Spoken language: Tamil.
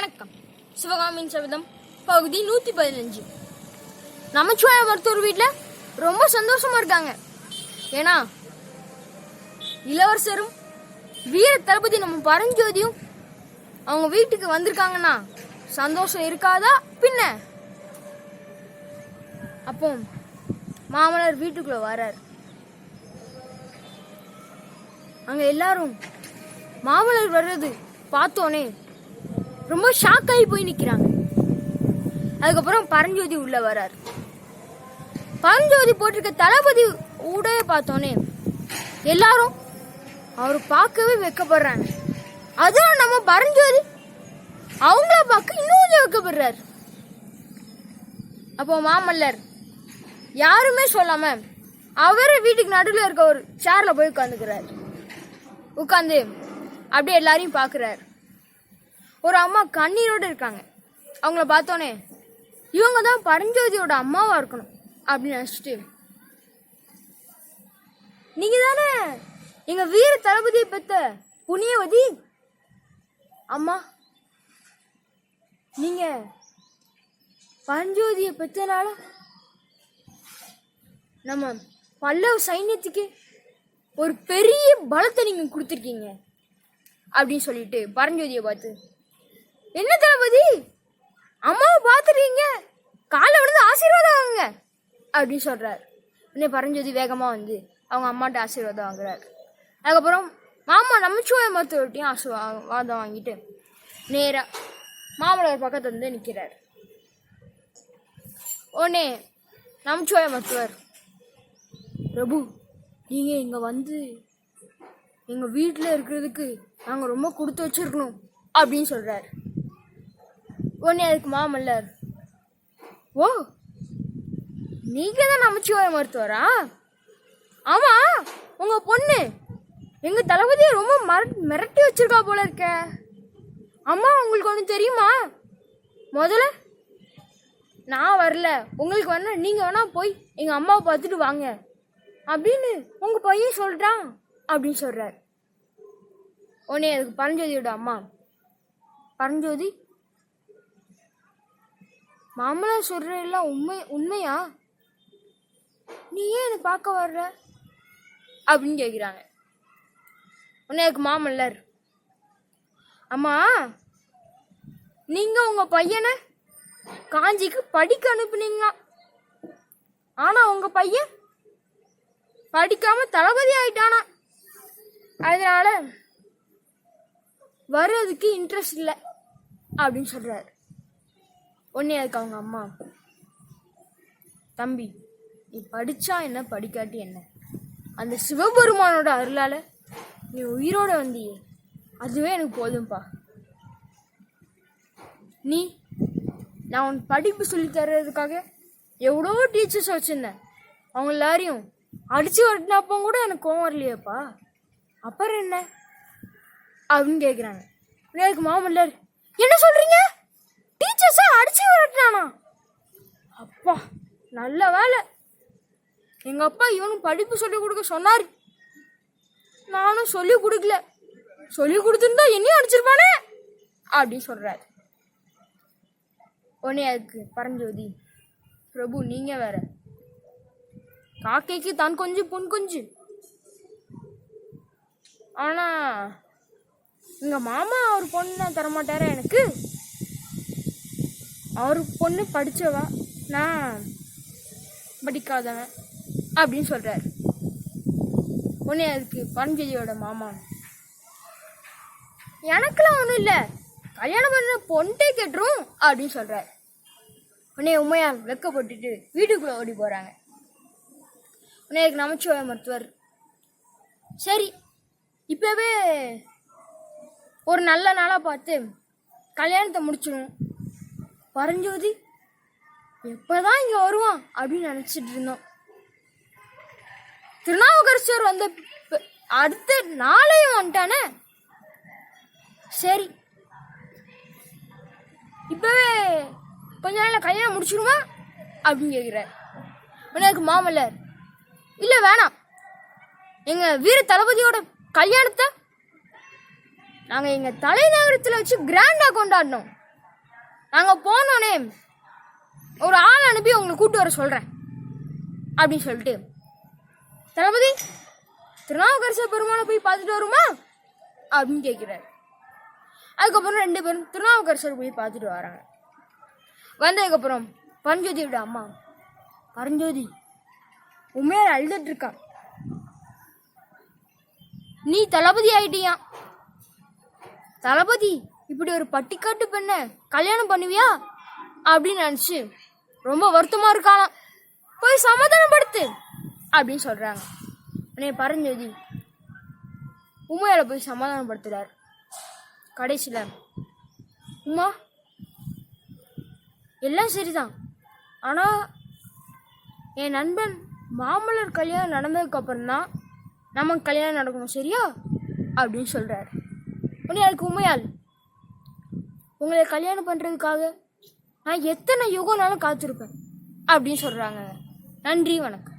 வணக்கம். சிவகாமியின் சபதம் பகுதி நூத்தி பதினஞ்சு. நமச்சிவாய மருத்துவர் வீட்டில் ரொம்ப சந்தோஷமா இருக்காங்க. ஏன்னா இளவரசரும் வீர தளபதி நம்ம பரஞ்சோதியும் அவங்க வீட்டுக்கு வந்திருக்காங்கன்னா சந்தோஷம் இருக்காதா? பின்ன? அப்போ மாமனார் வீட்டுக்குள்ள வரார். அங்க எல்லாரும் மாமனார் வர்றது பார்த்தோன்னே ரொம்ப ஷாக் ஆகி போய் நிக்கிறாங்க. அதுக்கப்புறம் பரஞ்சோதி உள்ள வரார். பரஞ்சோதி போட்டிருக்க தளபதி உடைய பார்த்தோன்னே எல்லாரும் அவர் பார்க்கவே வெக்கப்படுறாங்க. அதுவும் நம்ம பரஞ்சோதி அவங்கள பார்க்க இன்னும் கொஞ்சம் வெக்கப்படுறாரு. அப்போ மாமல்லர் யாருமே சொல்லாம அவர் வீட்டுக்கு நடுவில் இருக்க ஒரு சேர்ல போய் உட்காந்துக்கிறார் உட்காந்து அப்படியே எல்லாரையும் பார்க்குறாரு. ஒரு அம்மா கண்ணீரோடு இருக்காங்க. அவங்கள பார்த்தோன்னே இவங்க தான் பரஞ்சோதியோட அம்மாவாக இருக்கணும் அப்படின்னு நினச்சிட்டு. நீங்கள் தானே எங்கள் வீர தளபதியை பெத்த புண்ணியவதி? அம்மா நீங்கள் பரஞ்சோதியை பெற்றனால நம்ம பல்லவ சைன்யத்துக்கு ஒரு பெரிய பலத்தை நீங்கள் கொடுத்துருக்கீங்க அப்படின்னு சொல்லிட்டு பரஞ்சோதியை பார்த்து என்ன தளபதி? அம்மாவை பார்த்துருக்கீங்க. காலை விழுந்து ஆசீர்வாதம் வாங்குங்க அப்படின்னு சொல்கிறார் உடனே பரஞ்சோதி வேகமாக வந்து அவங்க அம்மாட்ட ஆசீர்வாதம் வாங்குறாரு. அதுக்கப்புறம் மாமா நமச்சிவாய மருத்துவர்கிட்டையும் ஆசீர்வாதம் வாங்கிட்டு நேராக மாமனார் பக்கத்தில் வந்து நிற்கிறார் உடனே நமச்சிவாய மருத்துவர் பிரபு நீங்கள் இங்கே வந்து எங்கள் வீட்டில் இருக்கிறதுக்கு நாங்கள் ரொம்ப கொடுத்து வச்சிருக்கணும் அப்படின்னு சொல்கிறார் உடனே அதுக்கு மாமல்லர் ஓ நீங்கள் தான் நமச்சிவாய மருத்துவரா? ஆமாம் உங்கள் பொண்ணு. எங்கள் தளபதியை ரொம்ப மர- மிரட்டி வச்சிருக்கா போல இருக்க. அம்மா உங்களுக்கு ஒன்று தெரியுமா? முதல்ல நான் வரல. உங்களுக்கு வேணா நீங்கள் வேணா போய் எங்கள் அம்மாவை பார்த்துட்டு வாங்க. அப்படின்னு உங்கள் பையன் சொல்கிறான் அப்படின்னு சொல்கிறார் உடனே அதுக்கு பரஞ்சோதியோட அம்மா? பரஞ்சோதி மாமனார் சொல்ற உண்மை உண்மையா? நீ ஏன் என்னை பார்க்க வர்ற? அப்படின்னு கேட்குறாங்க உன்னை எனக்கு மாமல்லர். அம்மா நீங்கள் உங்கள் பையனை காஞ்சிக்கு படிக்க அனுப்புனீங்களா? ஆனால் உங்கள் பையன் படிக்காமல் தளபதி ஆயிட்டானா? அதனால் வர்றதுக்கு இன்ட்ரெஸ்ட் இல்லை அப்படின்னு சொல்கிறாரு ஒன்னே அதுக்கு அவங்க அம்மா. தம்பி நீ படிச்சா என்ன படிக்காட்டி என்ன? அந்த சிவபெருமானோட அருளால நீ உயிரோட வந்தியே. அதுவே எனக்கு போதும்பா. நீ நான் உன் படிப்பு சொல்லி தர்றதுக்காக எவ்வளோ டீச்சர்ஸ் வச்சுருந்தேன். அவங்க எல்லாரையும் அடிச்சு வரட்டினப்போ கூட எனக்கு கோவம் வரலையேப்பா. அப்புறம் என்ன? அப்படின்னு கேட்குறாங்க எனக்கு மாமல்லர் என்ன சொல்றீங்க? டீச்சர்ஸை அடிச்சு வரட்டினானா அப்பா நல்ல வேலை. எங்க அப்பா இவனுக்கு படிப்பு சொல்லி கொடுக்க சொன்னார். நானும் சொல்லி கொடுக்கல. சொல்லி கொடுத்துருந்தா என்னையும் அடிச்சிருப்பானே அப்படின்னு சொல்றாரு. உடனே அதுக்கு பரஞ்சோதி பிரபு நீங்க வேற. காக்கைக்கு தான் கொஞ்சம் பொன் கொஞ்சு. ஆனா எங்க மாமா அவர் பொண்ணு தரமாட்டாரா எனக்கு? அவர் பொண்ணு படித்தவா நான் படிக்காதவன் அப்படின்னு சொல்கிறார் உடனே அதுக்கு பரஞ்சலியோட மாமா. எனக்கெல்லாம் ஒன்றும் இல்லை. கல்யாணம் பண்ண பொண்ணே கேட்டுரும் அப்படின்னு சொல்கிறார் உடனே உண்மையா வெக்கப்பட்டுட்டு வீட்டுக்குள்ளே ஓடி போகிறாங்க உடனே அதுக்கு நமச்சிவாய மருத்துவர். சரி இப்போவே ஒரு நல்ல நாளாக பார்த்து கல்யாணத்தை முடிச்சிடும் பரஞ்சோதி எப்பதான் இங்க வருவான் அப்படின்னு நினைச்சிட்டு இருந்தோம். திருநாவுக்கரசர் வந்த அடுத்த நாளையும் வந்துட்டானே? சரி. இப்பவே கொஞ்ச நாள் கல்யாணம் முடிச்சிருமா அப்படின்னு கேட்கிறார். உனக்கு மாமல்லர் இல்ல வேணாம். எங்க வீர தளபதியோட கல்யாணத்தை நாங்க எங்க தலைநகரத்துல வச்சு கிராண்டா கொண்டாடினோம் நாங்கள் போனோடனே ஒரு ஆள் அனுப்பி உங்களை கூட்டு வர சொல்கிறேன் அப்படின்னு சொல்லிட்டு. தளபதி திருநாவுக்கரசர் பெருமானை போய் பார்த்துட்டு வருமா? அப்படின்னு கேட்குறாரு அதுக்கப்புறம் ரெண்டு பேரும் திருநாவுக்கரசர் போய் பார்த்துட்டு வராங்க. வந்ததுக்கப்புறம் பரஞ்சோதியோட அம்மா பரஞ்சோதி உண்மையார் அழுதுட்டு இருக்கான் நீ தளபதி ஆயிட்டியா? தளபதி இப்படி ஒரு பட்டிக்காட்டு பெண்ணை கல்யாணம் பண்ணுவியா? அப்படின்னு நினச்சி ரொம்ப வருத்தமாக இருக்காளாம். போய் சமாதானப்படுத்து அப்படின்னு சொல்கிறாங்க உடனே பரஞ்சோதி உமையால் போய் சமாதானப்படுத்துகிறார் கடைசியில் உமா எல்லாம் சரிதான். ஆனால் என் நண்பன் மாமல்லர் கல்யாணம் நடந்ததுக்கப்புறம் தான் நமக்கு கல்யாணம் நடக்கணும் சரியா? அப்படின்னு சொல்கிறாரு உடனே அதுக்கு உமையாள் உங்களை கல்யாணம் பண்ணுறதுக்காக நான் எத்தனை யுகம்னாலும் காத்திருப்பேன் அப்படின்னு சொல்கிறாங்க நன்றி வணக்கம்.